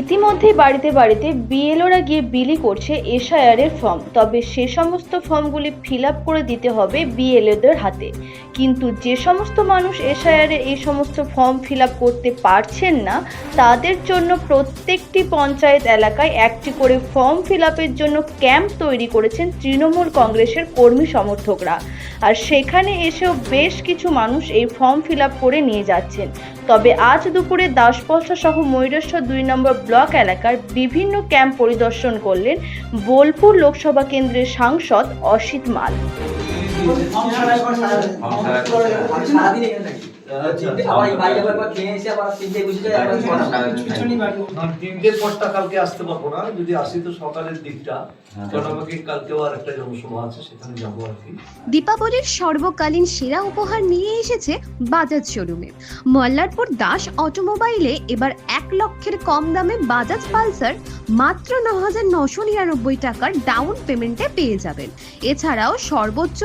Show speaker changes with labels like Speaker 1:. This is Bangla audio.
Speaker 1: ইতিমধ্যেই বাড়িতে বাড়িতে বিএলওরা গিয়ে বিলি করছে এসআইআর এর ফর্ম। তবে সে সমস্ত ফর্মগুলি ফিল আপ করে দিতে হবে বিএলওদের হাতে। কিন্তু যে সমস্ত মানুষ এসআইআর এই সমস্ত ফর্ম ফিল আপ করতে পারছেন না, তাদের জন্য প্রত্যেকটি পঞ্চায়েত এলাকায় একটি করে ফর্ম ফিল আপের জন্য ক্যাম্প তৈরি করেছেন তৃণমূল কংগ্রেসের কর্মী সমর্থকরা। আর সেখানে এসেও বেশ কিছু মানুষ এই ফর্ম ফিল আপ করে নিয়ে যাচ্ছেন। তবে আজ দুপুরে দাসপলসা সহ ময়ূরেশ্বর দুই নম্বর ব্লক এলাকার বিভিন্ন ক্যাম্প পরিদর্শন করলেন বোলপুর লোকসভা কেন্দ্রের সাংসদ অসিত মাল।
Speaker 2: দীপাবলির সর্বকালীন সেরা উপহার নিয়ে এসেছে বাজাজ শোরুমে। মল্লারপুর দাস অটোমোবাইলে এবার এক লক্ষের কম দামে বাজাজ পালসার মাত্র ন হাজার নশো নিরানব্বই টাকার ডাউন পেমেন্টে পেয়ে যাবেন। এছাড়াও সর্বোচ্চ